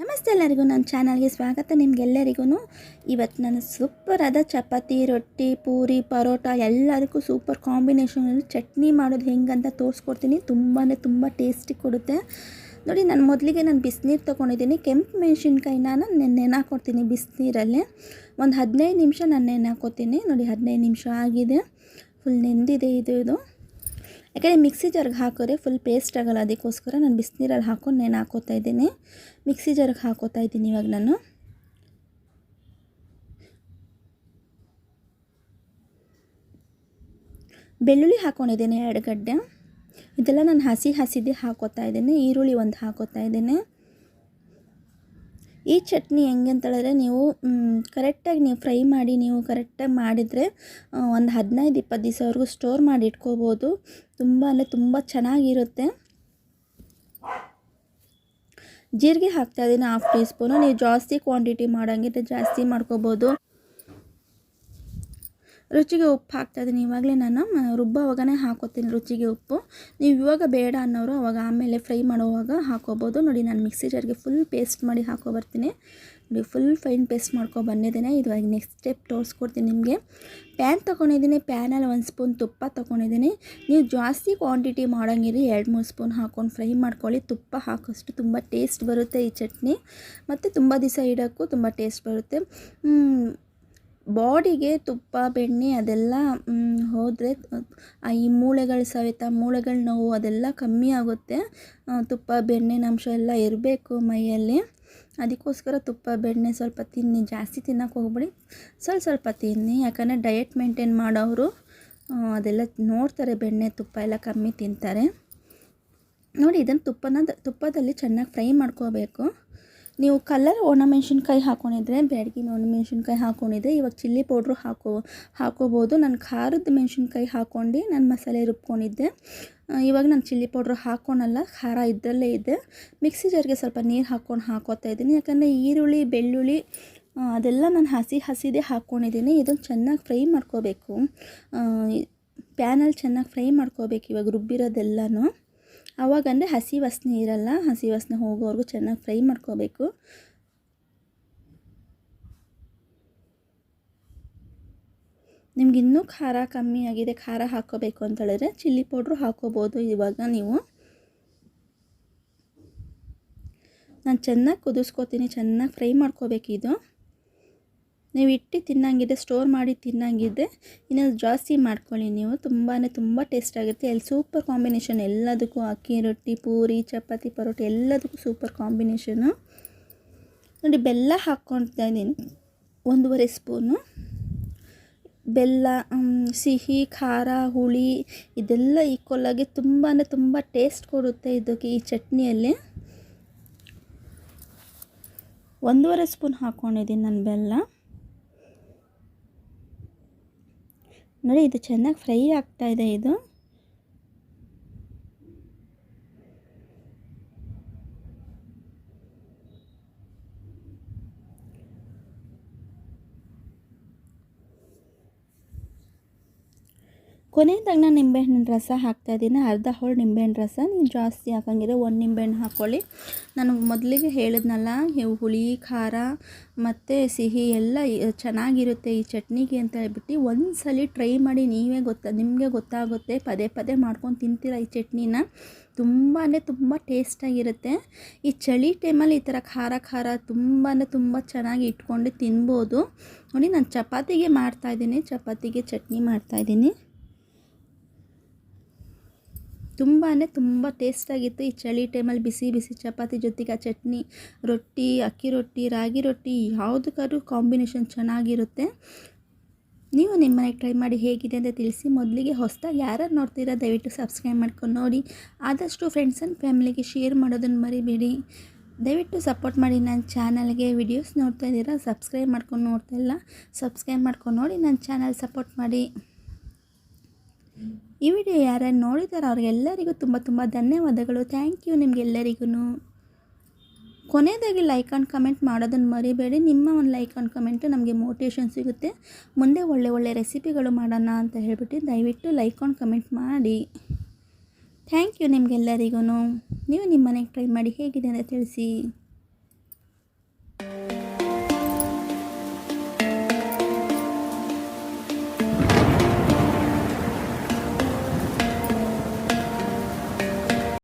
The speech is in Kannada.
ನಮಸ್ತೆ ಎಲ್ಲರಿಗೂ, ನನ್ನ ಚಾನಲ್ಗೆ ಸ್ವಾಗತ. ನಿಮಗೆಲ್ಲರಿಗೂ ಇವತ್ತು ನಾನು ಸೂಪರಾದ ಚಪಾತಿ, ರೊಟ್ಟಿ, ಪೂರಿ, ಪರೋಟ, ಎಲ್ಲದಕ್ಕೂ ಸೂಪರ್ ಕಾಂಬಿನೇಷನಲ್ಲಿ ಚಟ್ನಿ ಮಾಡೋದು ಹೆಂಗಂತ ತೋರಿಸ್ಕೊಡ್ತೀನಿ. ತುಂಬಾ ತುಂಬ ಟೇಸ್ಟಿ ಕೊಡುತ್ತೆ. ನೋಡಿ, ನಾನು ಮೊದಲಿಗೆ ನಾನು ಬಿಸಿನೀರು ತೊಗೊಂಡಿದ್ದೀನಿ. ಕೆಂಪು ಮೆಣಸಿನ್ಕಾಯಿನ ನಾನು ನೆನೆ ಹಾಕ್ಕೊಡ್ತೀನಿ ಬಿಸಿನೀರಲ್ಲಿ. ಒಂದು ಹದಿನೈದು ನಿಮಿಷ ನಾನು ನೆನೆ ಹಾಕ್ಕೊತೀನಿ ನೋಡಿ, ಹದಿನೈದು ನಿಮಿಷ ಆಗಿದೆ. ಫುಲ್ ನೆಂದಿದೆ ಇದು ಇದು. ಯಾಕಂದರೆ ಮಿಕ್ಸಿ ಜಾರ್ಗೆ ಹಾಕಿದ್ರೆ ಫುಲ್ ಪೇಸ್ಟ್ ಆಗೋಲ್ಲ, ಅದಕ್ಕೋಸ್ಕರ ನಾನು ಬಿಸಿನೀರಲ್ಲಿ ಹಾಕೊಂಡು ನೆನೆ ಹಾಕೋತಾ ಇದ್ದೀನಿ. ಮಿಕ್ಸಿ ಜಾರ್ಗೆ ಹಾಕೋತಾ ಇದ್ದೀನಿ ಇವಾಗ ನಾನು. ಬೆಳ್ಳುಳ್ಳಿ ಹಾಕ್ಕೊಂಡಿದ್ದೀನಿ ಎರಡು ಗಡ್ಡೆ. ಇದೆಲ್ಲ ನಾನು ಹಸಿ ಹಸಿದೇ ಹಾಕೋತಾ ಇದ್ದೀನಿ, ಈರುಳ್ಳಿ ಒಂದು ಹಾಕೋತಾ ಇದ್ದೀನಿ. ಈ ಚಟ್ನಿ ಹೆಂಗೆ ಅಂತೇಳಿದ್ರೆ ನೀವು ಕರೆಕ್ಟಾಗಿ ನೀವು ಫ್ರೈ ಮಾಡಿ ನೀವು ಕರೆಕ್ಟಾಗಿ ಮಾಡಿದರೆ ಒಂದು ಹದಿನೈದು, ಇಪ್ಪತ್ತು ದಿವಸವರೆಗೂ ಸ್ಟೋರ್ ಮಾಡಿ ಇಟ್ಕೋಬೋದು. ತುಂಬ ಅಂದರೆ ತುಂಬ ಚೆನ್ನಾಗಿರುತ್ತೆ. ಜೀರಿಗೆ ಹಾಕ್ತಾಯಿದ್ದೀನಿ ಹಾಫ್ ಟೀ ಸ್ಪೂನು ನೀವು ಜಾಸ್ತಿ ಕ್ವಾಂಟಿಟಿ ಮಾಡೋಂಗಿದ್ರೆ ಜಾಸ್ತಿ ಮಾಡ್ಕೋಬೋದು. ರುಚಿಗೆ ಉಪ್ಪು ಹಾಕ್ತಾ ಇದ್ದೀನಿ ಇವಾಗಲೇ ನಾನು ರುಬ್ಬುವಾಗನೇ ಹಾಕೋತೀನಿ ರುಚಿಗೆ ಉಪ್ಪು. ನೀವು ಇವಾಗ ಬೇಡ ಅನ್ನೋರು ಅವಾಗ ಆಮೇಲೆ ಫ್ರೈ ಮಾಡುವಾಗ ಹಾಕೋಬೋದು. ನೋಡಿ, ನಾನು ಮಿಕ್ಸಿ ಜಾರ್ಗೆ ಫುಲ್ ಪೇಸ್ಟ್ ಮಾಡಿ ಹಾಕೋ ಬರ್ತೀನಿ ನೋಡಿ ಫುಲ್ ಫೈನ್ ಪೇಸ್ಟ್ ಮಾಡ್ಕೊ ಬಂದಿದ್ದೇನೆ. ಆಗಿ ನೆಕ್ಸ್ಟ್ ಸ್ಟೆಪ್ ತೋರಿಸ್ಕೊಡ್ತೀನಿ ನಿಮಗೆ. ಪ್ಯಾನ್ ತೊಗೊಂಡಿದ್ದೀನಿ ಪ್ಯಾನಲ್ಲಿ ಒಂದು ಸ್ಪೂನ್ ತುಪ್ಪ ತೊಗೊಂಡಿದ್ದೀನಿ. ನೀವು ಜಾಸ್ತಿ ಕ್ವಾಂಟಿಟಿ ಮಾಡೋಂಗಿರಿ, ಎರಡು ಮೂರು ಸ್ಪೂನ್ ಹಾಕ್ಕೊಂಡು ಫ್ರೈ ಮಾಡ್ಕೊಳ್ಳಿ. ತುಪ್ಪ ಹಾಕೋಷ್ಟು ತುಂಬ ಟೇಸ್ಟ್ ಬರುತ್ತೆ ಈ ಚಟ್ನಿ. ಮತ್ತು ತುಂಬ ದಿವಸ ಇಡೋಕ್ಕೂ ತುಂಬ ಟೇಸ್ಟ್ ಬರುತ್ತೆ. ಬಾಡಿಗೆ, ತುಪ್ಪ, ಬೆಣ್ಣೆ ಅದೆಲ್ಲ ಹೋದರೆ ಈ ಮೂಳೆಗಳ ಸವೆತ ಮೂಳೆಗಳ ನೋವು ಅದೆಲ್ಲ ಕಮ್ಮಿ ಆಗುತ್ತೆ. ತುಪ್ಪ ಬೆಣ್ಣೆನ ಅಂಶ ಎಲ್ಲ ಇರಬೇಕು ಮೈಯಲ್ಲಿ. ಅದಕ್ಕೋಸ್ಕರ ತುಪ್ಪ, ಬೆಣ್ಣೆ ಸ್ವಲ್ಪ ತಿನ್ನಿ, ಜಾಸ್ತಿ ತಿನ್ನೋಕೆ ಹೋಗ್ಬೇಡಿ. ಸ್ವಲ್ಪ ಸ್ವಲ್ಪ ತಿನ್ನಿ, ಯಾಕಂದರೆ ಡಯಟ್ ಮೇಂಟೈನ್ ಮಾಡೋರು ಅದೆಲ್ಲ ನೋಡ್ತಾರೆ, ಬೆಣ್ಣೆ, ತುಪ್ಪ ಎಲ್ಲ ಕಮ್ಮಿ ತಿಂತಾರೆ. ನೋಡಿ, ಇದನ್ನು ತುಪ್ಪನ ತುಪ್ಪದಲ್ಲಿ ಚೆನ್ನಾಗಿ ಫ್ರೈ ಮಾಡ್ಕೋಬೇಕು. ನೀವು ಕಲರ್ ಒಣಮೆಣ್ಸಿನ್ಕಾಯಿ ಹಾಕ್ಕೊಂಡಿದ್ರೆ ಬ್ಯಾಡಗಿನ ಒಣಮೆಣ್ಸಿನ್ಕಾಯಿ ಹಾಕ್ಕೊಂಡಿದ್ರೆ ಇವಾಗ ಚಿಲ್ಲಿ ಪೌಡ್ರು ಹಾಕೋ, ಹಾಕೋಬೋದು. ನಾನು ಖಾರದ ಮೆಣ್ಸಿನ್ಕಾಯಿ ಹಾಕೊಂಡು, ನಾನು ಮಸಾಲೆ ರುಬ್ಕೊಂಡಿದ್ದೆ. ಇವಾಗ ನಾನು ಚಿಲ್ಲಿ ಪೌಡ್ರು ಹಾಕ್ಕೊಳಲ್ಲ ಖಾರ ಇದರಲ್ಲೇ ಇದೆ. ಮಿಕ್ಸಿ ಜಾರ್ಗೆ ಸ್ವಲ್ಪ ನೀರು ಹಾಕ್ಕೊಂಡು ಹಾಕೋತಾ ಇದ್ದೀನಿ. ಯಾಕಂದರೆ ಈರುಳ್ಳಿ, ಬೆಳ್ಳುಳ್ಳಿ ಅದೆಲ್ಲ ನಾನು ಹಸಿ ಹಸಿದೇ ಹಾಕ್ಕೊಂಡಿದ್ದೀನಿ ಇದನ್ನು ಚೆನ್ನಾಗಿ ಫ್ರೈ ಮಾಡ್ಕೋಬೇಕು. ಪ್ಯಾನಲ್ಲಿ ಚೆನ್ನಾಗಿ ಫ್ರೈ ಮಾಡ್ಕೋಬೇಕು ಇವಾಗ ರುಬ್ಬಿರೋದೆಲ್ಲನೂ. ಅಂದರೆ ಹಸಿ ವಾಸನೆ ಇರಲ್ಲ. ಹಸಿ ವಾಸನೆ ಹೋಗೋವರೆಗೂ ಚೆನ್ನಾಗಿ ಫ್ರೈ ಮಾಡ್ಕೋಬೇಕು. ನಿಮ್ಗೆ ಇನ್ನೂ ಖಾರ ಕಮ್ಮಿ ಆಗಿದೆ. ಖಾರ ಹಾಕೋಬೇಕು ಅಂತ ಹೇಳಿದ್ರೆ ಚಿಲ್ಲಿ ಪೌಡ್ರು ಹಾಕೋಬೋದು ಇವಾಗ ನೀವು. ನಾನು ಚೆನ್ನಾಗಿ ಕುದಿಸ್ಕೋತೀನಿ. ಚೆನ್ನಾಗಿ ಫ್ರೈ ಮಾಡ್ಕೋಬೇಕು ಇದು. ನೀವು ಇಟ್ಟು ತಿನ್ನಂಗಿದೆ ಸ್ಟೋರ್ ಮಾಡಿ ತಿನ್ನಂಗಿದೆ ಇನ್ನೊಂದು ಜಾಸ್ತಿ ಮಾಡ್ಕೊಳ್ಳಿ ನೀವು. ತುಂಬಾ ತುಂಬ ಟೇಸ್ಟ್ ಆಗುತ್ತೆ. ಅಲ್ಲಿ ಸೂಪರ್ ಕಾಂಬಿನೇಷನ್ ಎಲ್ಲದಕ್ಕೂ ಅಕ್ಕಿ, ರೊಟ್ಟಿ, ಪೂರಿ, ಚಪಾತಿ, ಪರೋಟ ಎಲ್ಲದಕ್ಕೂ ಸೂಪರ್ ಕಾಂಬಿನೇಷನು ನೋಡಿ, ಬೆಲ್ಲ ಹಾಕ್ಕೊಳ್ತಾ ಇದ್ದೀನಿ. ಒಂದೂವರೆ ಸ್ಪೂನು ಬೆಲ್ಲ ಸಿಹಿ, ಖಾರ, ಹುಳಿ, ಇದೆಲ್ಲ ಈಕ್ವಲಾಗಿ ಆಗಿ ತುಂಬಾ ತುಂಬ ಟೇಸ್ಟ್ ಕೊಡುತ್ತೆ ಇದಕ್ಕೆ ಈ ಚಟ್ನಿಯಲ್ಲಿ. ಒಂದೂವರೆ ಸ್ಪೂನ್ ಹಾಕ್ಕೊಂಡಿದ್ದೀನಿ ನಾನು ಬೆಲ್ಲ. ನೋಡಿ ಇದು ಚೆನ್ನಾಗಿ ಫ್ರೈ ಆಗ್ತಾ ಇದೆ ಇದು ಕೊನೆಯದಾಗ ನಾನು ನಿಂಬೆಹಣ್ಣಿನ ರಸ ಹಾಕ್ತಾ ಇದ್ದೀನಿ ಅರ್ಧ ಹೋಳು ನಿಂಬೆಹಣ್ಣು ರಸ. ನೀವು ಜಾಸ್ತಿ ಹಾಕಂಗಿದ್ರೆ ಒಂದು ನಿಂಬೆಹಣ್ಣು ಹಾಕ್ಕೊಳ್ಳಿ ನಾನು ಮೊದಲಿಗೆ ಹೇಳಿದ್ನಲ್ಲ ಹುಳಿ, ಖಾರ ಮತ್ತು ಸಿಹಿ ಎಲ್ಲ ಚೆನ್ನಾಗಿರುತ್ತೆ ಈ ಚಟ್ನಿಗೆ ಅಂತ ಹೇಳ್ಬಿಟ್ಟು ಒಂದು ಸಲ ಟ್ರೈ ಮಾಡಿ ನೀವೇ ಗೊತ್ತ, ನಿಮಗೆ ಗೊತ್ತಾಗುತ್ತೆ. ಪದೇ ಪದೇ ಮಾಡ್ಕೊಂಡು ತಿಂತೀರ ಈ ಚಟ್ನಿನ. ತುಂಬ ಅಂದರೆ ತುಂಬ ಟೇಸ್ಟಾಗಿರುತ್ತೆ ಈ ಚಳಿ ಟೈಮಲ್ಲಿ ಈ ಥರ ಖಾರ ಖಾರ ತುಂಬ ಅಂದರೆ ತುಂಬ ಚೆನ್ನಾಗಿ ಇಟ್ಕೊಂಡು ತಿನ್ಬೋದು. ನೋಡಿ, ನಾನು ಚಪಾತಿಗೆ ಮಾಡ್ತಾಯಿದ್ದೀನಿ ಚಪಾತಿಗೆ ಚಟ್ನಿ ಮಾಡ್ತಾಯಿದ್ದೀನಿ ತುಂಬ ತುಂಬ ಟೇಸ್ಟಾಗಿತ್ತು ಈ ಚಳಿ ಟೈಮಲ್ಲಿ ಬಿಸಿ ಬಿಸಿ ಚಪಾತಿ ಜೊತೆಗೆ ಚಟ್ನಿ, ರೊಟ್ಟಿ, ಅಕ್ಕಿ ರೊಟ್ಟಿ, ರಾಗಿ ರೊಟ್ಟಿ ಯಾವುದಕ್ಕಾದ್ರೂ ಕಾಂಬಿನೇಷನ್ ಚೆನ್ನಾಗಿರುತ್ತೆ. ನೀವು ನಿಮ್ಮ ಮನೆಗೆ ಟ್ರೈ ಮಾಡಿ ಹೇಗಿದೆ ಅಂತ ತಿಳಿಸಿ ಮೊದಲಿಗೆ ಹೊಸದಾಗಿ ಯಾರು ನೋಡ್ತೀರಾ ದಯವಿಟ್ಟು ಸಬ್ಸ್ಕ್ರೈಬ್ ಮಾಡ್ಕೊಂಡು ನೋಡಿ. ಆದಷ್ಟು ಫ್ರೆಂಡ್ಸ್ ಆ್ಯಂಡ್ ಫ್ಯಾಮಿಲಿಗೆ ಶೇರ್ ಮಾಡೋದನ್ನು ಮರಿಬೇಡಿ. ದಯವಿಟ್ಟು ಸಪೋರ್ಟ್ ಮಾಡಿ ನನ್ನ ಚಾನಲ್ಗೆ ವಿಡಿಯೋಸ್ ನೋಡ್ತಾ ಇದ್ದೀರಾ ಸಬ್ಸ್ಕ್ರೈಬ್ ಮಾಡ್ಕೊಂಡು ನೋಡ್ತಾ ಇಲ್ಲ ಸಬ್ಸ್ಕ್ರೈಬ್ ಮಾಡ್ಕೊಂಡು ನೋಡಿ ನನ್ನ ಚಾನಲ್ ಸಪೋರ್ಟ್ ಮಾಡಿ. ಈ ವಿಡಿಯೋ ಯಾರ್ಯಾರು ನೋಡಿದಾರೋ ಅವ್ರಿಗೆಲ್ಲರಿಗೂ ತುಂಬ ತುಂಬ ಧನ್ಯವಾದಗಳು. ಥ್ಯಾಂಕ್ ಯು ನಿಮಗೆಲ್ಲರಿಗೂ ಕೊನೆಯದಾಗಿ ಲೈಕ್ ಆ್ಯಂಡ್ ಕಮೆಂಟ್ ಮಾಡೋದನ್ನು ಮರಿಬೇಡಿ. ನಿಮ್ಮ ಒಂದು ಲೈಕ್ ಆ್ಯಂಡ್ ಕಮೆಂಟು ನಮಗೆ ಮೋಟಿವೇಶನ್ ಸಿಗುತ್ತೆ. ಮುಂದೆ ಒಳ್ಳೆ ಒಳ್ಳೆ ರೆಸಿಪಿಗಳು ಮಾಡೋಣ ಅಂತ ಹೇಳಿಬಿಟ್ಟು ದಯವಿಟ್ಟು ಲೈಕ್ ಆ್ಯಂಡ್ ಕಮೆಂಟ್ ಮಾಡಿ. ಥ್ಯಾಂಕ್ ಯು ನಿಮಗೆಲ್ಲರಿಗೂ ನೀವು ನಿಮ್ಮ ಮನೆಗೆ ಟ್ರೈ ಮಾಡಿ ಹೇಗಿದೆ ಅಂತ ತಿಳಿಸಿ.